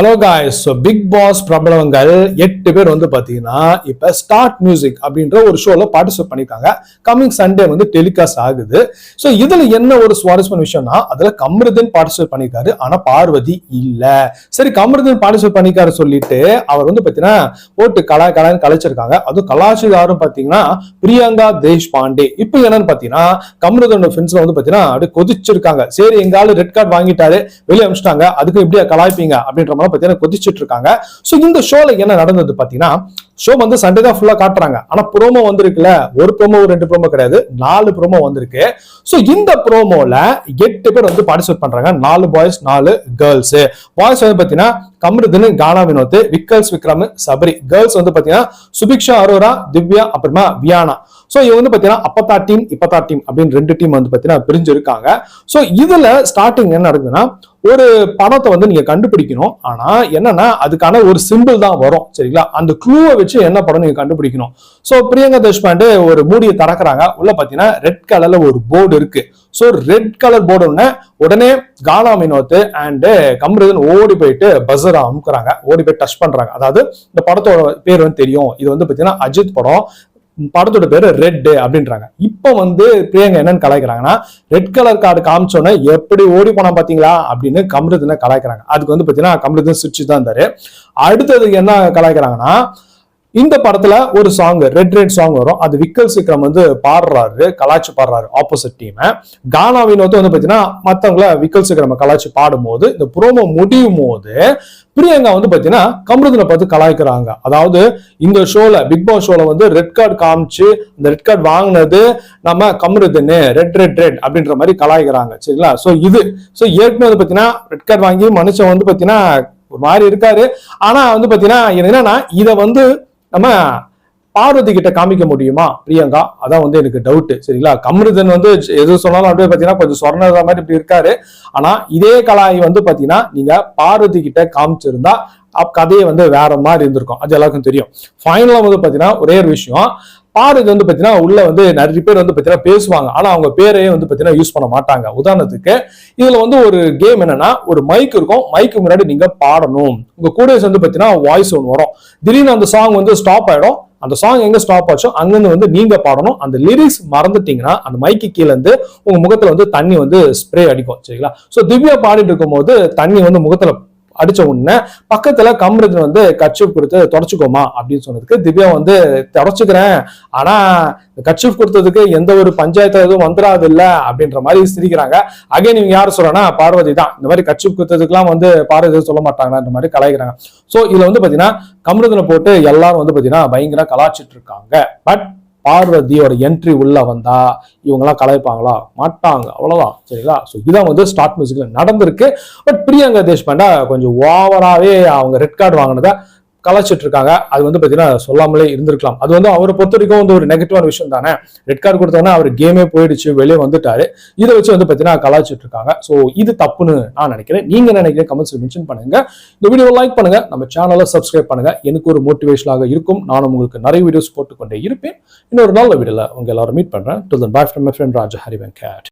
Hello guys so Bigg Boss பிரபலங்கள் எட்டு பேர் வந்து பார்த்தீங்கன்னா இப்போ ஸ்டார்ட் மியூசிக் அப்படின்ற ஒரு ஷோவில் பார்ட்டிசிபேட் பண்ணியிருக்காங்க கம்மிங் சண்டே வந்து டெலிகாஸ்ட் ஆகுது. ஸோ இதில் என்ன ஒரு சுவாரஸ்யமான விஷயம்னா அதில் கமருதன் பார்ட்டிசிபேட் பண்ணியிருக்காரு ஆனால் பார்வதி இல்லை. சரி கமருதன் பார்ட்டிசிபேட் பண்ணியிருக்காரு சொல்லிட்டு அவர் வந்து பார்த்தீங்கன்னா போட்டு கலா கலான்னு கலைச்சிருக்காங்க. அதுவும் கலாச்சாரம் பார்த்தீங்கன்னா பிரியங்கா தேஷ் பாண்டே இப்போ என்னன்னு பார்த்தீங்கன்னா கமருதனோட ஃப்ரெண்ட்ஸில் வந்து பார்த்தீங்கன்னா அப்படியே கொதிச்சிருக்காங்க. சரி எங்காலும் ரெட் கார்டு வாங்கிட்டாரு. வெளியே அனுப்பிச்சிட்டாங்க அதுக்கு எப்படியா கலாய்ப்பீங்க அப்படின்ற மாதிரி பார்த்தீங்கன்னா கொதிச்சுட்டு இருக்காங்க ஸோ இந்த ஷோல என்ன நடந்தது பார்த்தீங்கன்னா ஷோ வந்து சண்டே தான் ஃபுல்லா காட்டுறாங்க. ஆனா ப்ரோமோ வந்திருக்குல்ல. ஒரு ப்ரோமோ ரெண்டு ப்ரோமோ கிடையாது. நாலு ப்ரோமோ வந்திருக்கு. ஸோ இந்த ப்ரோமோல எட்டு பேர் வந்து பார்ட்டிசிபேட் பண்றாங்க. நாலு பாய்ஸ் நாலு கேர்ள்ஸ் பாய்ஸ் வந்து பாத்தீங்கன்னா கம்ருதன் கானா வினோத் விக்கல்ஸ் விக்ரம் சபரி. கேர்ள்ஸ் வந்து பாத்தீங்கன்னா சுபிக்ஷா அரோரா திவ்யா அப்புறமா வியானா. ஸோ இவங்க வந்து பாத்தீங்கன்னா அப்பத்தா டீம் இப்பத்தா டீம் அப்படின்னு ரெண்டு டீம் வந்து பாத்தீங்கன்னா பிரிஞ்சு இருக்காங்க ஸோ இதுல ஸ்டார்டிங் என்ன நடக்குதுன்னா ஒரு படத்தை வந்து நீங்க கண்டுபிடிக்கணும். ஆனா என்னன்னா அதுக்கான ஒரு சிம்பிள் தான் வரும் சரிங்களா? அந்த க்ளூவை வச்சு என்ன படம் நீங்க கண்டுபிடிக்கணும். ஸோ பிரியங்கா தேஷ்பாண்டே ஒரு மூடியை திறக்கிறாங்க. உள்ள பாத்தீங்கன்னா ரெட் கலர்ல ஒரு போர்டு இருக்கு. ஸோ ரெட் கலர் போர்டு உடனே உடனே கானா வினோத் அண்ட் கம்ருதன் ஓடி போயிட்டு பஸ்ஸரை அமுக்குறாங்க. ஓடி போய் டச் பண்றாங்க. அதாவது இந்த படத்தோட பேர் வந்து தெரியும். இது வந்து பாத்தீங்கன்னா அஜித் படம். படத்தோட பேர் ரெட் அப்படின்றாங்க. இப்போ வந்து பிரியங்கா என்னன்னு கலாய்க்கிறாங்கன்னா ரெட் கலர் கார்டு காமிச்சோன்னே எப்படி ஓடி போனா பாத்தீங்களா அப்படின்னு கமருதனை கலாய்க்கிறாங்க. அதுக்கு வந்து பாத்தீங்கன்னா கமருதன் சுவிட்ச் தான் இருந்தாரு. அடுத்தது என்ன கலாய்க்கிறாங்கன்னா இந்த படத்துல ஒரு சாங் ரெட் ரெட் சாங் வரும். அது விக்கல் சிக்ரம் வந்து பாடுறாரு கலாச்சி பாடுறாரு ஆப்போசிட் டீம் கானா வினோத்து வந்து பாத்தீங்கன்னா மற்றவங்கள விக்கல் சிக்ரம் கலாச்சி பாடும்போது இந்த ப்ரோமோ முடியும் போது பிரியங்கா வந்து பாத்தீங்கன்னா கமருதனை பார்த்து கலாய்க்கிறாங்க. அதாவது இந்த ஷோல பிக் பாஸ் ஷோல வந்து ரெட் கார்டு காமிச்சு இந்த ரெட் கார்டு வாங்கினது நம்ம கமருதனு ரெட் ரெட் ரெட் அப்படின்ற மாதிரி கலாய்க்கிறாங்க. சரிங்களா? ஸோ இது ஸோ ஏற்கனவே வந்து பாத்தீங்கன்னா ரெட் கார்டு வாங்கி மனுஷன் வந்து பாத்தீங்கன்னா ஒரு மாதிரி இருக்காரு. ஆனா வந்து பாத்தீங்கன்னா என்னன்னா இதை வந்து நம்ம பார்வதி கிட்ட காமிக்க முடியுமா? பிரியங்கா அதான் வந்து எனக்கு டவுட் சரிங்களா? கமருதன் வந்து எது சொன்னாலும் அப்படியே பாத்தீங்கன்னா கொஞ்சம் சொர்ணத மாதிரி இப்படி இருக்காரு. ஆனா இதே கலாய் வந்து பாத்தீங்கன்னா நீங்க பார்வதி கிட்ட காமிச்சிருந்தா கதையை வந்து வேற மாதிரி இருந்திருக்கும். அது எல்லாருக்கும் தெரியும். ஃபைனலா வந்து பாத்தீங்கன்னா ஒரே ஒரு விஷயம். பாரதி வந்து பாத்தீங்கன்னா உள்ள வந்து நிறைய பேர் வந்து பாத்தீங்கன்னா பேசுவாங்க. ஆனா அவங்க பேரையே வந்து பாத்தீங்கன்னா யூஸ் பண்ண மாட்டாங்க. உதாரணத்துக்கு இதுல வந்து ஒரு கேம் என்னன்னா ஒரு மைக் இருக்கும். மைக்கு முன்னாடி நீங்க பாடணும். உங்க கூட வந்து பாத்தீங்கன்னா வாய்ஸ் ஒன்று வரும். திடீர்னு அந்த சாங் வந்து ஸ்டாப் ஆயிடும். அந்த சாங் எங்க ஸ்டாப் ஆச்சோ அங்கிருந்து வந்து நீங்க பாடணும். அந்த லிரிக்ஸ் மறந்துட்டீங்கன்னா அந்த மைக்கு கீழே இருந்து உங்க முகத்துல வந்து தண்ணி வந்து ஸ்ப்ரே அடிக்கும் சரிங்களா? சோ திவ்யா பாடிட்டு இருக்கும்போது தண்ணி வந்து முகத்துல அடிச்ச உடனே பக்கத்துல கம்ருதன் வந்து கட்சிப் கொடுத்து தொடச்சுக்கோமா அப்படின்னு சொன்னதுக்கு திவ்யா வந்து தொடச்சுக்கிறேன். ஆனா கட்சிப் கொடுத்ததுக்கு எந்த ஒரு பஞ்சாயத்து எதுவும் வந்துடாது இல்ல அப்படின்ற மாதிரி சிரிக்கிறாங்க. அகைன் இவங்க யார் சொல்றேன்னா பார்வதி தான். இந்த மாதிரி கட்சிப் கொடுத்ததுக்குலாம் வந்து பார்வதி சொல்ல மாட்டாங்கன்ற மாதிரி கலாய்க்கிறாங்க. சோ இதுல வந்து பாத்தீங்கன்னா கம்ருதனை போட்டு எல்லாரும் வந்து பாத்தீங்கன்னா பயங்கர கலாச்சிட்டு இருக்காங்க. பட் பார்வதியோட என்ட்ரி உள்ள வந்தா இவங்கெல்லாம் கலைப்பாங்களா மாட்டாங்க. அவ்வளவுதான். சரிங்களா? ஸோ இதான் வந்து ஸ்டார்ட் மியூசிக்ல நடந்திருக்கு. பட் பிரியங்கா தேஷ்பாண்டா கொஞ்சம் ஓவராகவே அவங்க ரெட் கார்டு வாங்கினதை கலாச்சிட்டு இருக்காங்க அது வந்து பார்த்தீங்கன்னா சொல்லாமலே இருந்திருக்கலாம். அது வந்து அவரை பொறுத்த வரைக்கும் வந்து ஒரு நெகட்டிவான விஷயம் தானே? ரெட் கார்டு கொடுத்தோன்னா அவர் கேமே போயிடுச்சு வெளியே வந்துட்டாரு. இதை வச்சு வந்து பார்த்தீங்கன்னா கலாச்சிட்டு இருக்காங்க ஸோ இது தப்புன்னு நான் நினைக்கிறேன். நீங்க நினைக்கிறேன் கமெண்ட்ஸ் மென்ஷன் பண்ணுங்க. இந்த வீடியோ லைக் பண்ணுங்க. நம்ம சேனலை சப்ஸ்கிரைப் பண்ணுங்க. எனக்கு ஒரு மோட்டிவேஷனாக இருக்கும். நானும் உங்களுக்கு நிறைய வீடியோஸ் போட்டுக்கொண்டே இருப்பேன். இன்னொரு நல்ல வீடியோல உங்க எல்லாரும் மீட் பண்றேன். To than bye from my friend Raja Hari Venkat